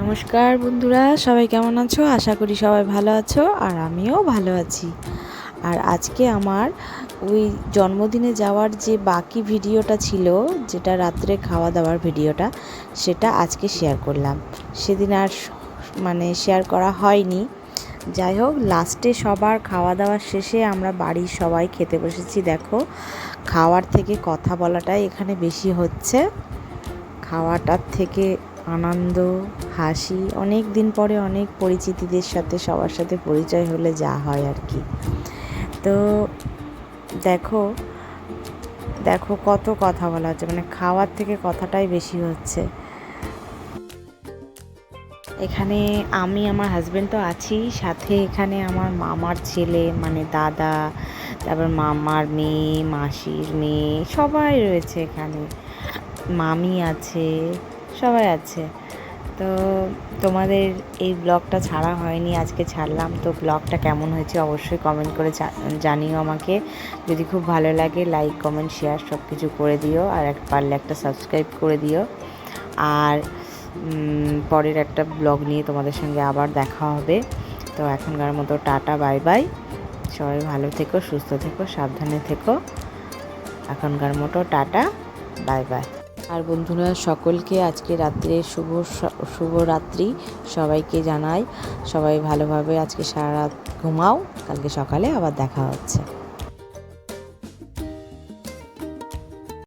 নমস্কার বন্ধুরা, সবাই কেমন আছো? আশা করি সবাই ভালো আছো আর আমিও ভালো আছি। আর আজকে আমার ওই জন্মদিনে যাওয়ার যে বাকি ভিডিওটা ছিল, যেটা রাত্রে খাওয়া দাওয়ার ভিডিওটা, সেটা আজকে শেয়ার করলাম। সেদিন আর মানে শেয়ার করা হয়নি। যাই হোক লাস্টে সবার খাওয়া দাওয়া শেষে আমরা বাড়ির সবাই খেতে বসেছি, দেখো। খাওয়ার থেকে কথা বলাটাই এখানে বেশি হচ্ছে। খাওয়াটার থেকে আনন্দ, হাসি, অনেক দিন পরে অনেক পরিচিতিদের সাথে, সবার সাথে পরিচয় হলে যা হয় আর কি। তো দেখো দেখো কত কথা বলা হচ্ছে মানে খাওয়ার থেকে কথাটাই বেশি হচ্ছে। এখানে আমি, আমার হাজব্যান্ড তো আছি, সাথে এখানে আমার মামার ছেলে মানে দাদা, তারপর মামার মেয়ে, মাসির মেয়ে, সবাই রয়েছে এখানে। মামি আছে সবাই আছে। তো তোমাদের এই ব্লগটা ছাড়া হয়নি, আজকে ছাড়লাম। তো ব্লগটা কেমন হয়েছে অবশ্যই কমেন্ট করে জানিও আমাকে। যদি খুব ভালো লাগে লাইক কমেন্ট শেয়ার সব কিছু করে দিও। আর এক, পারলে একটা সাবস্ক্রাইব করে দিও। আর পরের একটা ব্লগ নিয়ে তোমাদের সঙ্গে আবার দেখা হবে। তো এখনকার মতো টাটা বাই বাই সবাই ভালো থেকো, সুস্থ থেকো, সাবধানে থেকো। এখনকার মতো টাটা বাই বাই আর বন্ধুরা, সকলকে আজকে রাত্রে শুভ শুভ রাত্রি সবাইকে জানাই। সবাই ভালোভাবে আজকে সারা রাত ঘুমাও। কালকে সকালে আবার দেখা হচ্ছে।